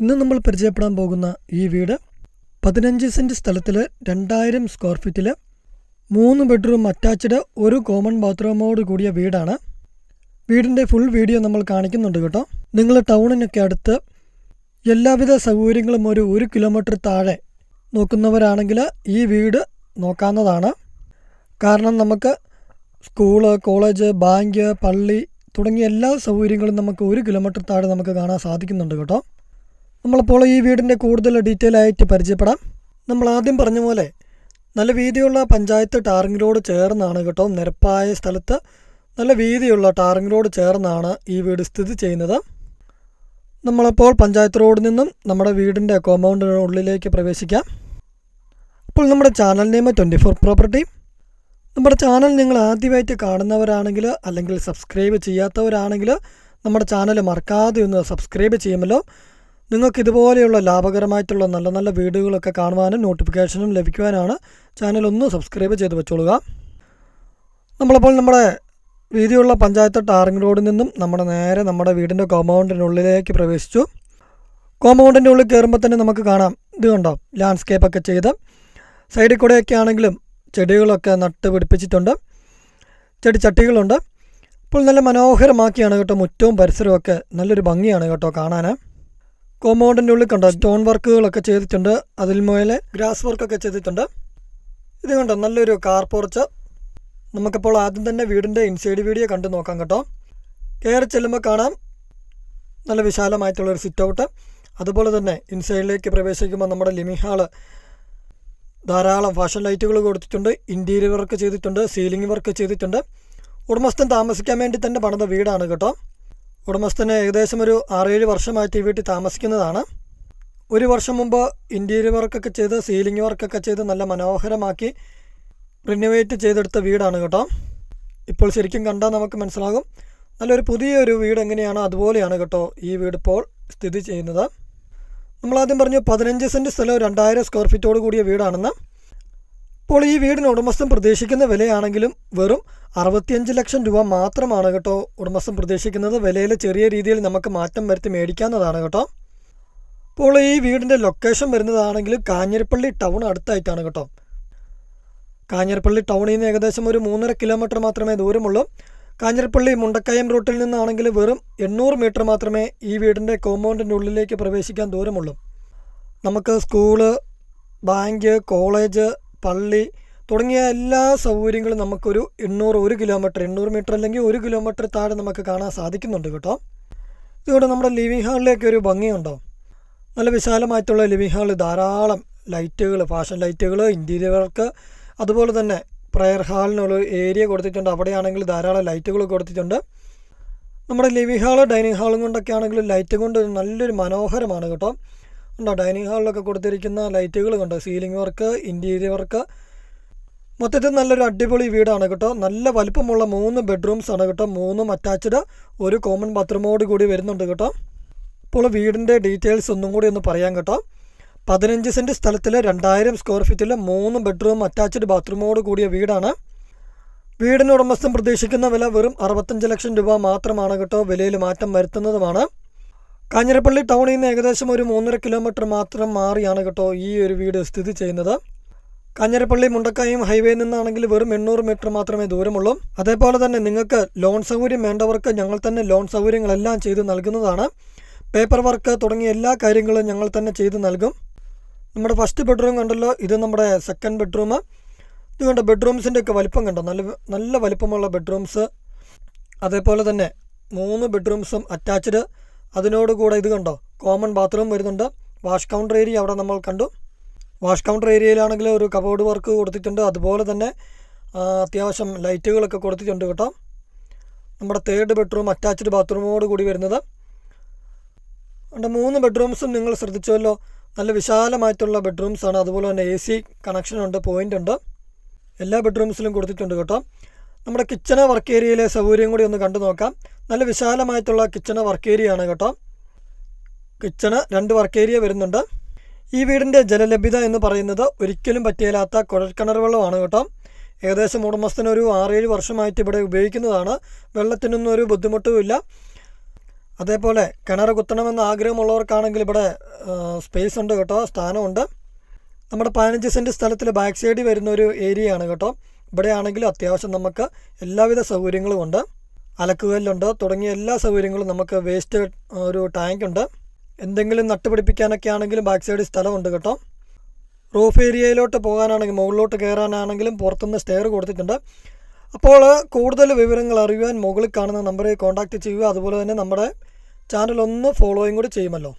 ഇന്ന് നമ്മൾ പരിചയപ്പെടാൻ പോകുന്ന ഈ വീട് പതിനഞ്ച് സെന്റ് സ്ഥലത്തിൽ രണ്ടായിരം സ്ക്വയർ ഫീറ്റിൽ മൂന്ന് ബെഡ്റൂം അറ്റാച്ച്ഡ് ഒരു കോമൺ ബാത്റൂമോട് കൂടിയ വീടാണ്. വീടിന്റെ ഫുൾ വീഡിയോ നമ്മൾ കാണിക്കുന്നുണ്ട് കേട്ടോ. നിങ്ങൾ ടൗണിനൊക്കെ അടുത്ത് എല്ലാവിധ സൗകര്യങ്ങളും ഒരു ഒരു കിലോമീറ്റർ താഴെ നോക്കുന്നവരാണെങ്കിൽ ഈ വീട് നോക്കാവുന്നതാണ്. കാരണം നമുക്ക് സ്കൂൾ കോളേജ് ബാങ്ക് പള്ളി തുടങ്ങിയ എല്ലാ സൗകര്യങ്ങളും നമുക്ക് ഒരു കിലോമീറ്റർ താഴെ നമുക്ക് കാണാൻ സാധിക്കുന്നുണ്ട് കേട്ടോ. നമ്മളിപ്പോൾ ഈ വീടിന്റെ കൂടുതൽ ഡീറ്റെയിൽ ആയിട്ട് പരിചയപ്പെടാം. നമ്മൾ ആദ്യം പറഞ്ഞ പോലെ നല്ല വീതിയുള്ള പഞ്ചായത്ത് ടാറിംഗ് റോഡ് ചേർന്നാണ് കേട്ടോ നിരപ്പായ സ്ഥലത്ത്. നല്ല വീതിയുള്ള ടാറിംഗ് റോഡ് ചേർന്നാണ് ഈ വീട് സ്ഥിതി ചെയ്യുന്നത്. നമ്മളപ്പോൾ പഞ്ചായത്ത് റോഡിൽ നിന്നും നമ്മുടെ വീടിന്റെ കോമ്പൗണ്ടിന് ഉള്ളിലേക്ക് പ്രവേശിക്കാം. അപ്പോൾ നമ്മുടെ channel name twenty four property. നമ്മുടെ ചാനൽ നിങ്ങൾ ആദ്യമായിട്ട് കാണുന്നവരാണെങ്കിൽ അല്ലെങ്കിൽ സബ്സ്ക്രൈബ് ചെയ്യാത്തവരാണെങ്കിൽ നമ്മുടെ ചാനൽ മറക്കാതെ ഒന്ന് സബ്സ്ക്രൈബ് ചെയ്യുമല്ലോ. നിങ്ങൾക്ക് ഇതുപോലെയുള്ള ലാഭകരമായിട്ടുള്ള നല്ല നല്ല വീഡിയോകളൊക്കെ കാണുവാനും നോട്ടിഫിക്കേഷനും ലഭിക്കുവാനാണ് ചാനൽ ഒന്ന് സബ്സ്ക്രൈബ് ചെയ്ത് വെച്ചോളുക. നമ്മളപ്പോൾ നമ്മുടെ വീതിയുള്ള പഞ്ചായത്ത് ടാറിംഗ് റോഡിൽ നിന്നും നമ്മുടെ നേരെ നമ്മുടെ വീടിന്റെ കോമ്പൗണ്ടിനുള്ളിലേക്ക് പ്രവേശിച്ചു. കോമ്പൗണ്ടിന്റെ ഉള്ളിൽ കയറുമ്പോൾ തന്നെ നമുക്ക് കാണാം ഇത് കണ്ടോ ലാൻഡ്സ്കേപ്പൊക്കെ ചെയ്ത്. സൈഡിൽ കൂടെയൊക്കെ ആണെങ്കിലും ചെടികളൊക്കെ നട്ട് പിടിപ്പിച്ചിട്ടുണ്ട്. ചെടി ചട്ടികളുണ്ട്. ഇപ്പോൾ നല്ല മനോഹരമാക്കിയാണ് കേട്ടോ മുറ്റവും പരിസരവും ഒക്കെ. നല്ലൊരു ഭംഗിയാണ് കേട്ടോ കാണാൻ. കോമ്പൗണ്ടിന്റെ ഉള്ളിൽ കണ്ടോ? സ്റ്റോൺ വർക്കുകളൊക്കെ ചെയ്തിട്ടുണ്ട്. അതിൽ മുതലെ ഗ്രാസ് വർക്കൊക്കെ ചെയ്തിട്ടുണ്ട്. ഇത് കണ്ടോ? നല്ലൊരു കാർ പോർച്ച്. നമുക്കിപ്പോൾ ആദ്യം തന്നെ വീടിന്റെ ഇൻസൈഡ് വീഡിയോ കണ്ടു നോക്കാം കേട്ടോ. കയറി ചെല്ലുമ്പോൾ കാണാം. നല്ല വിശാലമായിട്ടുള്ളൊരു സിറ്റ് ഔട്ട് അതുപോലെ തന്നെ ഇൻസൈഡിലേക്ക് പ്രവേശിക്കുമ്പോൾ നമ്മുടെ ലിമിങ് ഹാൾ ധാരാളം ഫാഷൻ ലൈറ്റുകൾ കൊടുത്തിട്ടുണ്ട്. ഇന്റീരിയർ വർക്ക് ചെയ്തിട്ടുണ്ട്. സീലിംഗ് വർക്ക് ചെയ്തിട്ടുണ്ട്. ഉടമസ്ഥൻ താമസിക്കാൻ വേണ്ടി തന്നെ പണിത വീടാണ് കേട്ടോ. ഉടമസ്ഥന് ഏകദേശം ഒരു ആറേഴ് വർഷമായിട്ട് ഈ വീട്ടിൽ താമസിക്കുന്നതാണ്. ഒരു വർഷം മുമ്പ് ഇന്റീരിയർ വർക്കൊക്കെ ചെയ്ത് സീലിംഗ് വർക്കൊക്കെ ചെയ്ത് നല്ല മനോഹരമാക്കി റിനോവേറ്റ് ചെയ്തെടുത്ത വീടാണ് കേട്ടോ. ഇപ്പോൾ ശരിക്കും കണ്ടാൽ നമുക്ക് മനസ്സിലാകും നല്ലൊരു പുതിയൊരു വീട് എങ്ങനെയാണോ അതുപോലെയാണ് കേട്ടോ ഈ വീട് ഇപ്പോൾ സ്ഥിതി ചെയ്യുന്നത്. നമ്മളാദ്യം പറഞ്ഞു പതിനഞ്ച് സെന്റ് സ്ഥലം രണ്ടായിരം സ്ക്വയർ ഫീറ്റോട് കൂടിയ വീടാണെന്ന്. ഇപ്പോൾ ഈ വീടിന് ഉടമസ്ഥൻ പ്രതീക്ഷിക്കുന്ന വിലയാണെങ്കിലും വെറും അറുപത്തിയഞ്ച് ലക്ഷം രൂപ മാത്രമാണ് കേട്ടോ ഉടമസ്ഥൻ പ്രതീക്ഷിക്കുന്നത്. വിലയിൽ ചെറിയ രീതിയിൽ നമുക്ക് മാറ്റം വരുത്തി മേടിക്കാവുന്നതാണ് കേട്ടോ. ഇപ്പോൾ ഈ വീടിന്റെ ലൊക്കേഷൻ വരുന്നതാണെങ്കിൽ കാഞ്ഞിരപ്പള്ളി ടൗൺ അടുത്തായിട്ടാണ് കേട്ടോ. കാഞ്ഞിരപ്പള്ളി ടൗണിൽ നിന്ന് ഏകദേശം ഒരു മൂന്നര കിലോമീറ്റർ മാത്രമേ ദൂരമുള്ളൂ. കാഞ്ഞിരപ്പള്ളി മുണ്ടക്കയം റൂട്ടിൽ നിന്നാണെങ്കിൽ വെറും എണ്ണൂറ് മീറ്റർ മാത്രമേ ഈ വീടിന്റെ കോമ്പൗണ്ടിന്റെ ഉള്ളിലേക്ക് പ്രവേശിക്കാൻ ദൂരമുള്ളൂ. നമുക്ക് സ്കൂൾ ബാങ്ക് കോളേജ് പള്ളി തുടങ്ങിയ എല്ലാ സൗകര്യങ്ങളും നമുക്കൊരു എണ്ണൂറ് ഒരു കിലോമീറ്റർ എണ്ണൂറ് മീറ്റർ അല്ലെങ്കിൽ ഒരു കിലോമീറ്റർ താഴെ നമുക്ക് കാണാൻ സാധിക്കുന്നുണ്ട് കേട്ടോ. ഇതുകൊണ്ട് നമ്മുടെ ലിവിംഗ് ഹാളിലേക്ക് ഒരു ഭംഗിയുണ്ടോ നല്ല വിശാലമായിട്ടുള്ള ലിവിംഗ് ഹാൾ ധാരാളം ലൈറ്റുകൾ ഫാഷൻ ലൈറ്റുകൾ ഇന്റീരിയറുകൾക്ക് അതുപോലെ തന്നെ പ്രയർ ഹാളിനുള്ള ഏരിയ കൊടുത്തിട്ടുണ്ട്. അവിടെയാണെങ്കിൽ ധാരാളം ലൈറ്റുകൾ കൊടുത്തിട്ടുണ്ട്. നമ്മുടെ ലിവിംഗ് ഹാൾ ഡൈനിങ് ഹാളും കൊണ്ടൊക്കെ ആണെങ്കിലും ലൈറ്റ് കൊണ്ട് നല്ലൊരു മനോഹരമാണ് കേട്ടോ. ഉണ്ടോ ഡൈനിങ് ഹാളിലൊക്കെ കൊടുത്തിരിക്കുന്ന ലൈറ്റുകൾ കണ്ടോ? സീലിംഗ് വർക്ക് ഇന്റീരിയർ വർക്ക് മൊത്തത്തിൽ നല്ലൊരു അടിപൊളി വീടാണ് കേട്ടോ. നല്ല വലിപ്പമുള്ള മൂന്ന് ബെഡ്റൂംസ് ആണ് കേട്ടോ. മൂന്നും അറ്റാച്ച്ഡ് ഒരു കോമൺ ബാത്റൂമോട് കൂടി വരുന്നുണ്ട് കേട്ടോ. ഇപ്പോൾ വീടിന്റെ ഡീറ്റെയിൽസ് ഒന്നും കൂടി ഒന്ന് പറയാം കേട്ടോ. പതിനഞ്ച് സെന്റ് സ്ഥലത്തിൽ രണ്ടായിരം സ്ക്വയർ ഫീറ്റിൽ മൂന്ന് ബെഡ്റൂം അറ്റാച്ച്ഡ് ബാത്റൂമോട് കൂടിയ വീടാണ്. വീടിന് ഉടമസ്ഥൻ പ്രതീക്ഷിക്കുന്ന വില വെറും അറുപത്തഞ്ച് ലക്ഷം രൂപ മാത്രമാണ് കേട്ടോ വിലയിൽ മാറ്റം വരുത്തുന്നതുമാണ്. കാഞ്ഞിരപ്പള്ളി ടൗണിൽ നിന്ന് ഏകദേശം ഒരു മൂന്നര കിലോമീറ്റർ മാത്രം മാറിയാണ് കേട്ടോ ഈ ഒരു വീട് സ്ഥിതി ചെയ്യുന്നത്. കാഞ്ഞിരപ്പള്ളി മുണ്ടക്കായും ഹൈവേയിൽ നിന്നാണെങ്കിൽ വെറും എണ്ണൂറ് മീറ്റർ മാത്രമേ ദൂരമുള്ളൂ. അതേപോലെ തന്നെ നിങ്ങൾക്ക് ലോൺ സൗകര്യം വേണ്ടവർക്ക് ഞങ്ങൾ തന്നെ ലോൺ സൗകര്യങ്ങളെല്ലാം ചെയ്തു നൽകുന്നതാണ്. പേപ്പർ വർക്ക് തുടങ്ങിയ എല്ലാ കാര്യങ്ങളും ഞങ്ങൾ തന്നെ ചെയ്തു നൽകും. നമ്മുടെ ഫസ്റ്റ് ബെഡ്റൂം കണ്ടല്ലോ ഇത് നമ്മുടെ സെക്കൻഡ് ബെഡ്റൂം. ഇത് കണ്ട ബെഡ്റൂംസിന്റെ ഒക്കെ വലിപ്പം കണ്ടോ? നല്ല നല്ല വലിപ്പമുള്ള ബെഡ്റൂംസ്. അതേപോലെ തന്നെ മൂന്ന് ബെഡ്റൂംസും അറ്റാച്ച്ഡ് അതിനോട് കൂടെ ഇത് കണ്ടോ? കോമൺ ബാത്റൂം വരുന്നുണ്ട്. വാഷ് കൗണ്ടർ ഏരിയ അവിടെ നമ്മൾ കണ്ടു. വാഷ് കൗണ്ടർ ഏരിയയിലാണെങ്കിൽ ഒരു കബോർഡ് വർക്ക് കൊടുത്തിട്ടുണ്ട്. അതുപോലെ തന്നെ അത്യാവശ്യം ലൈറ്റുകളൊക്കെ കൊടുത്തിട്ടുണ്ട് കേട്ടോ. നമ്മുടെ തേർഡ് ബെഡ്റൂം അറ്റാച്ച്ഡ് ബാത്റൂമോട് കൂടി വരുന്നത്. അതുകൊണ്ട് മൂന്ന് ബെഡ്റൂംസും നിങ്ങൾ ശ്രദ്ധിച്ചുവല്ലോ നല്ല വിശാലമായിട്ടുള്ള ബെഡ്റൂംസാണ് അതുപോലെ തന്നെ എ സി കണക്ഷനുണ്ട് പോയിന്റ് ഉണ്ട്. എല്ലാ ബെഡ്റൂംസിലും കൊടുത്തിട്ടുണ്ട് കേട്ടോ. നമ്മുടെ കിച്ചണ് വർക്ക് ഏരിയയിലെ സൗകര്യം കൂടി ഒന്ന് കണ്ടു നോക്കാം. നല്ല വിശാലമായിട്ടുള്ള കിച്ചണ് വർക്ക് ഏരിയ ആണ് കേട്ടോ. കിച്ചണ് രണ്ട് വർക്ക് ഏരിയ വരുന്നുണ്ട്. ഈ വീടിന്റെ ജലലഭ്യത എന്ന് പറയുന്നത് ഒരിക്കലും പറ്റിയില്ലാത്ത കുഴൽക്കിണർ വെള്ളമാണ് കേട്ടോ. ഏകദേശം ഉടമസ്ഥന് ഒരു ആറേഴ് വർഷമായിട്ട് ഇവിടെ ഉപയോഗിക്കുന്നതാണ്. വെള്ളത്തിനൊന്നും ഒരു ബുദ്ധിമുട്ടുമില്ല അതേപോലെ കിണർ കുത്തണമെന്ന് ആഗ്രഹമുള്ളവർക്കാണെങ്കിൽ ഇവിടെ സ്പേസ് ഉണ്ട് കേട്ടോ സ്ഥാനമുണ്ട്. നമ്മുടെ പതിനഞ്ച് സെന്റ് സ്ഥലത്തിൽ ബാക്ക് സൈഡിൽ വരുന്ന ഒരു ഏരിയയാണ് കേട്ടോ. ഇവിടെ ആണെങ്കിലും അത്യാവശ്യം നമുക്ക് എല്ലാവിധ സൗകര്യങ്ങളും ഉണ്ട്. അലക്കുകല്ലുണ്ട്. തുടങ്ങിയ എല്ലാ സൗകര്യങ്ങളും നമുക്ക് വേസ്റ്റ് ഒരു ടാങ്ക് ഉണ്ട്. എന്തെങ്കിലും നട്ടുപിടിപ്പിക്കാനൊക്കെ ആണെങ്കിലും ബാക്ക് സൈഡ് സ്ഥലമുണ്ട് കേട്ടോ. റൂഫ് ഏരിയയിലോട്ട് പോകാനാണെങ്കിൽ മുകളിലോട്ട് കയറാനാണെങ്കിലും പുറത്തുനിന്ന് സ്റ്റെയർ കൊടുത്തിട്ടുണ്ട്. അപ്പോൾ കൂടുതൽ വിവരങ്ങൾ അറിയുവാൻ മുകളിൽ കാണുന്ന നമ്പറിൽ കോൺടാക്റ്റ് ചെയ്യുക. അതുപോലെ തന്നെ നമ്മുടെ ചാനൽ ഒന്ന് ഫോളോയും കൂടി ചെയ്യുമല്ലോ.